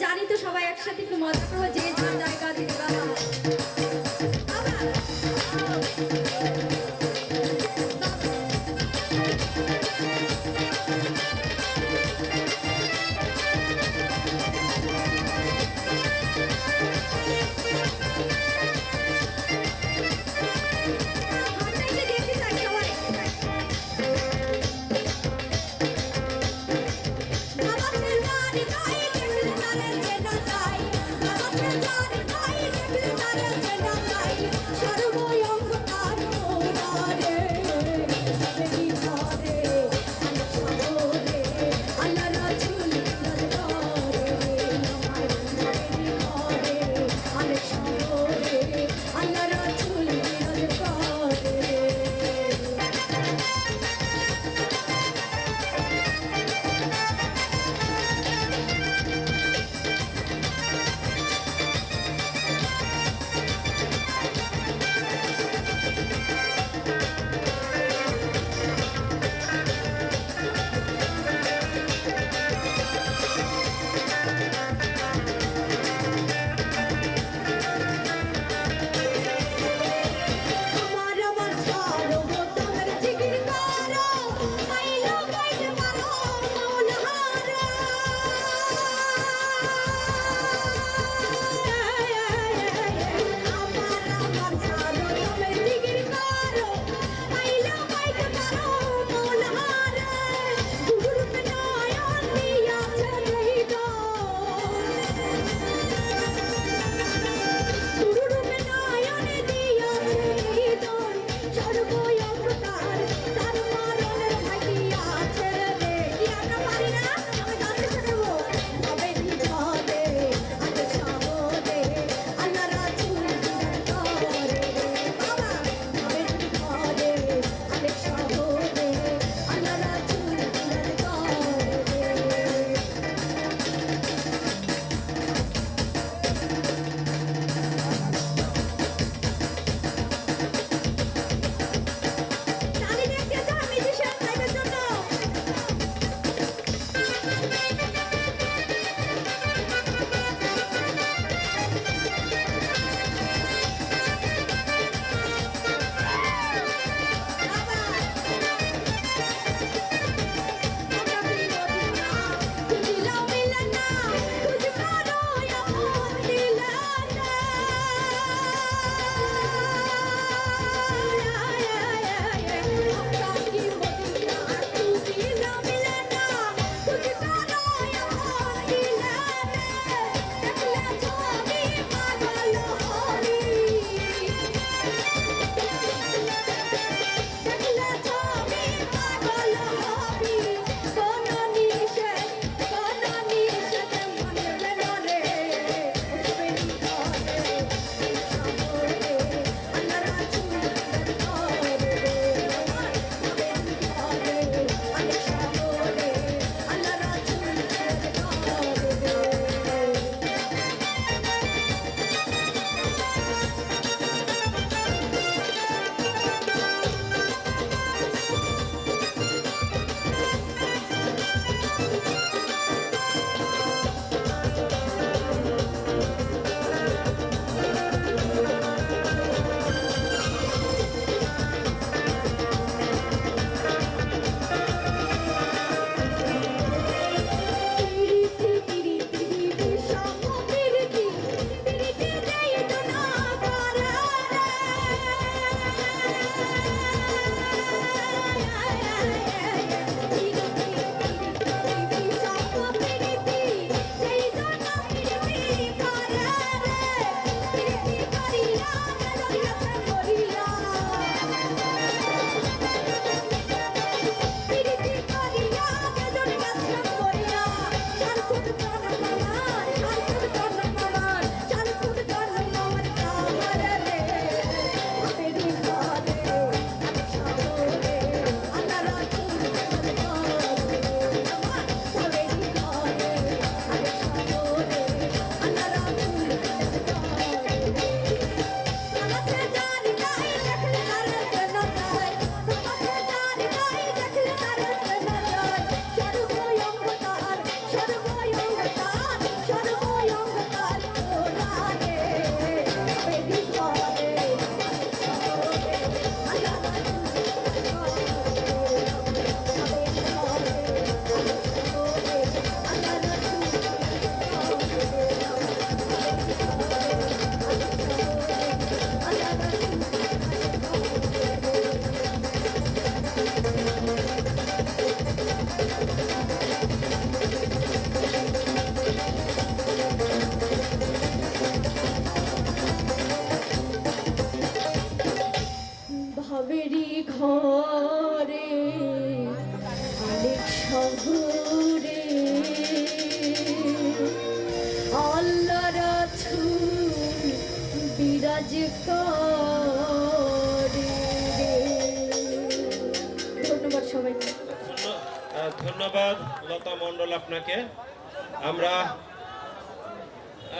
জানি তো সবাই একসাথে একটু মজা করব যে যার জায়গা থেকে আমাদেরই ঘরে অনেক শহরে, আল্লাহরা ছুর বিরাজ করে ধন্যবাদ সবাইকে। ধন্যবাদ লতা মণ্ডল আপনাকে। আমরা